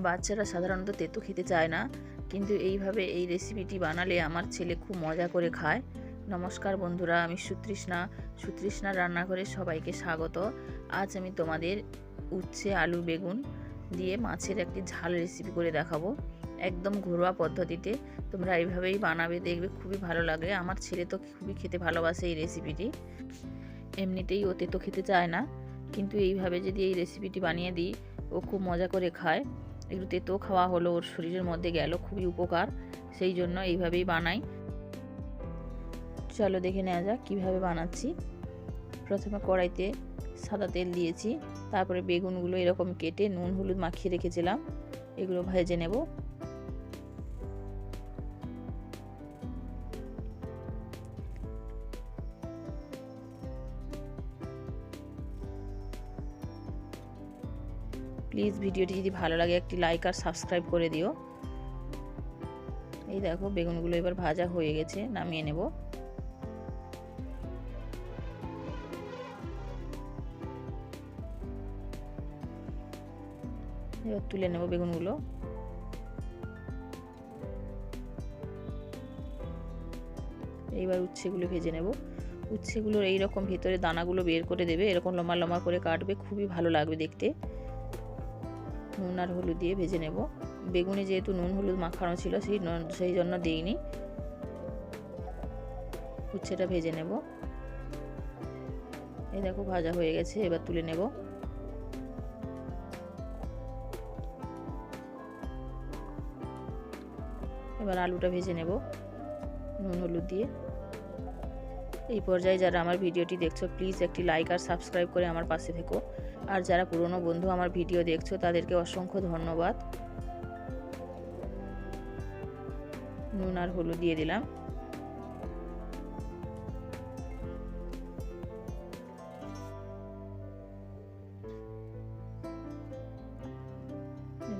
বাচ্চারা সাধারণত তেতো খেতে চায় না। কিন্তু এইভাবে এই রেসিপিটি বানালে আমার ছেলে খুব মজা করে খায়। নমস্কার বন্ধুরা, আমি সুতৃষ্ণা। সুতৃষ্ণা রান্নাঘরে সবাইকে স্বাগত। আজ আমি তোমাদের উচ্ছে, আলু, বেগুন দিয়ে মাছের একটি ঝাল রেসিপি করে দেখাবো। একদম ঘরোয়া পদ্ধতিতে তোমরা এইভাবেই বানাবে, দেখবে খুবই ভালো লাগে। আমার ছেলে তো খুবই খেতে ভালোবাসে এই রেসিপিটি এমনিতেই ও তেতো খেতে চায় না। কিন্তু এইভাবে যদি এই রেসিপিটি বানিয়ে দিই, ও খুব মজা করে খায়। একটু তেতো খাওয়া হলো, ওর শরীরের মধ্যে গেল, খুবই উপকার, সেই জন্য এইভাবেই বানাই। চলো দেখে নেওয়া যাক কীভাবে বানাচ্ছি। প্রথমে কড়াইতে সাদা তেল দিয়েছি, তারপরে বেগুনগুলো এরকম কেটে নুন, হলুদ মাখিয়ে রেখেছিলাম, এগুলো ভেজে নেব। প্লিজ ভিডিওটি যদি ভালো লাগে, একটি লাইক আর সাবস্ক্রাইব করে দিও। এই দেখো, বেগুনগুলো এবার ভাজা হয়ে গেছে, নামিয়ে নেব। এবার তুলে নেব বেগুনগুলো। এইবার উচ্ছেগুলো ভেজে নেব। উচ্ছেগুলোর এইরকম ভেতরে দানাগুলো বের করে দেবে, এরকম লম্বা লম্বা করে কাটবে, খুবই ভালো লাগবে দেখতে। নুন আর হলুদ দিয়ে ভেজে নেব। বেগুনে যেহেতু নুন হলুদ মাখানো ছিল, সেই সেই জন্য দিইনি। উচ্ছেটা ভেজে নেব। এই দেখো ভাজা হয়ে গেছে, এবার তুলে নেব। এবার আলুটা ভেজে নেব নুন হলুদ দিয়ে। এই পর্যায়ে যারা আমার ভিডিওটি দেখছ প্লিজ একটি লাইক আর সাবস্ক্রাইব করে আমার পাশে থেকো। আর যারা পুরনো বন্ধু আমার ভিডিও দেখছ, তাদেরকে অসংখ্য ধন্যবাদ। নুন আর হলুদ দিয়ে দিলাম।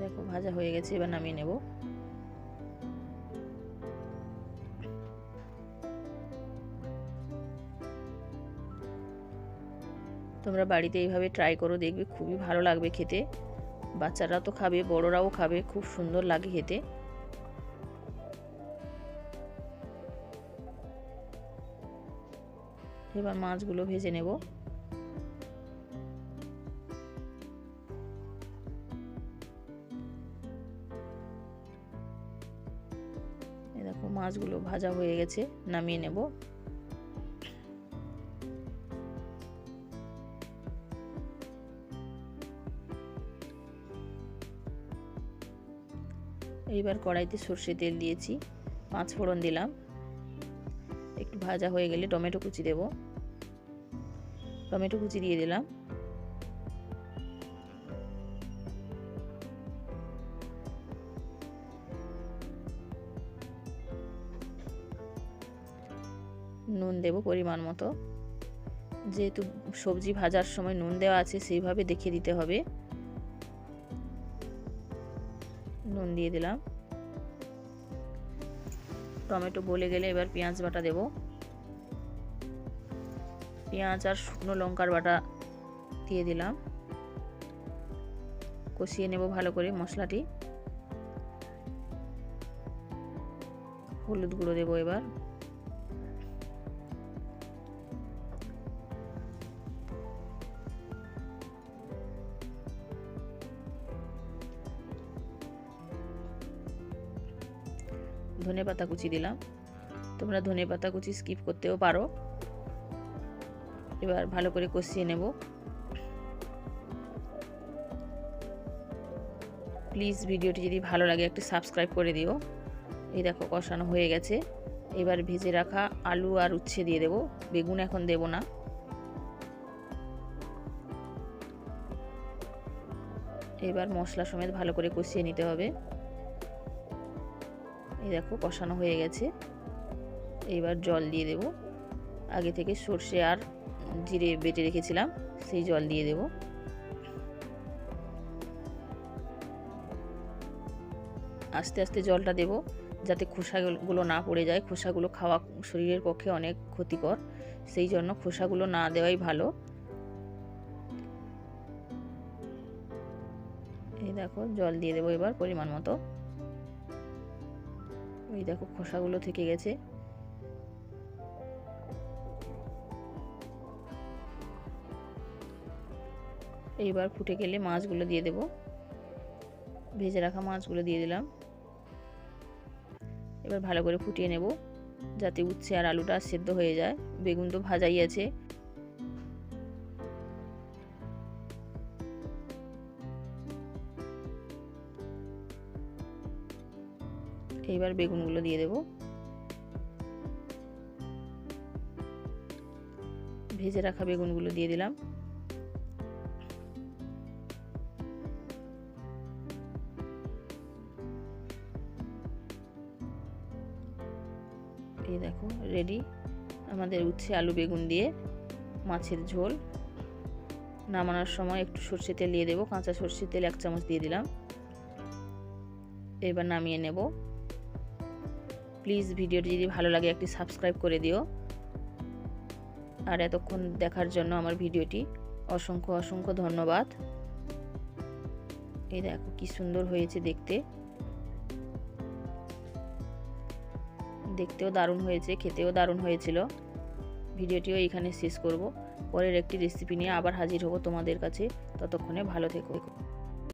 দেখো, ভাজা হয়ে গেছে, এবার নামিয়ে নেব। তোমরা বাড়িতে এইভাবে ট্রাই করো, দেখবে খুবই ভালো লাগবে খেতে। বাচ্চারা তো খাবে, বড়রাও খাবে, খুব সুন্দর লাগে খেতে। এবার মাছগুলো ভেজে নেব। মাছগুলো ভাজা হয়ে গেছে, নামিয়ে নেব। এইবার কড়াইতে সর্ষে তেল দিয়েছি, পাঁচ ফোড়ন দিলাম। একটু ভাজা হয়ে গেলে টমেটো কুচি দেব। টমেটো কুচি দিয়ে দিলাম। নুন দেব পরিমাণ মতো। যেহেতু সবজি ভাজার সময় নুন দেওয়া আছে, সেইভাবে দেখে দিতে হবে। নুন দিয়ে দিলাম। টমেটো গলে গেলে এবার পেঁয়াজ বাটা দেব। পেঁয়াজ আর শুকনো লঙ্কার বাটা দিয়ে দিলাম। কষিয়ে নেব ভালো করে মশলাটি। হলুদ গুঁড়ো দেবো এবার। ধনে পাতা কুচি দিলাম। তোমরা ধনে পাতা কুচি স্কিপ করতেও পারো। এবার ভালো করে কষিয়ে নেব। প্লিজ ভিডিওটি যদি ভালো লাগে একটু সাবস্ক্রাইব করে দিও। এই দেখো কষানো হয়ে গেছে। এবার ভেজে রাখা আলু আর উচ্ছে দিয়ে দেব। বেগুন এখন দেব না। এবার মশলা সমেত ভালো করে কষিয়ে নিতে হবে। এই দেখো কষানো হয়ে গেছে। এইবার জল দিয়ে দেব। আগে থেকে সর্ষে আর জিরে বেটে রেখেছিলাম, সেই জল দিয়ে দেব। আস্তে আস্তে জলটা দেব, যাতে খোসাগুলো না পড়ে যায়। খোসাগুলো খাওয়া শরীরের পক্ষে অনেক ক্ষতিকর, সেই জন্য খোসাগুলো না দেওয়াই ভালো। এই দেখো জল দিয়ে দেবো এবার পরিমাণ মতো। ওই দেখো খোসাগুলো থেকে গেছে। এইবার ফুটে গেলে মাছগুলো দিয়ে দেব। ভেজে রাখা মাছগুলো দিয়ে দিলাম। এবার ভালো করে ফুটিয়ে নেব, যাতে উচ্ছে আর আলুটা সেদ্ধ হয়ে যায়। বেগুন তো ভাজাই আছে। এইবার বেগুনগুলো দিয়ে দেব। ভেজে রাখা বেগুনগুলো দিয়ে দিলাম। এই দেখো রেডি আমাদের উচ্ছে আলু বেগুন দিয়ে মাছের ঝোল। নামানোর সময় একটু সর্ষে তেল দিয়ে দেবো। কাঁচা সর্ষে তেল এক চামচ দিয়ে দিলাম। এবার নামিয়ে নেব। প্লিজ ভিডিওটি যদি ভালো লাগে, একটি সাবস্ক্রাইব করে দিও। আর এতক্ষণ দেখার জন্য আমার ভিডিওটি অসংখ্য অসংখ্য ধন্যবাদ। এই দেখো কি সুন্দর হয়েছে দেখতে। দেখতেও দারুণ হয়েছে, খেতেও দারুণ হয়েছিল। ভিডিওটিও এখানে শেষ করব। পরের একটি রেসিপি নিয়ে আবার হাজির হব তোমাদের কাছে। ততক্ষণে ভালো থেকো।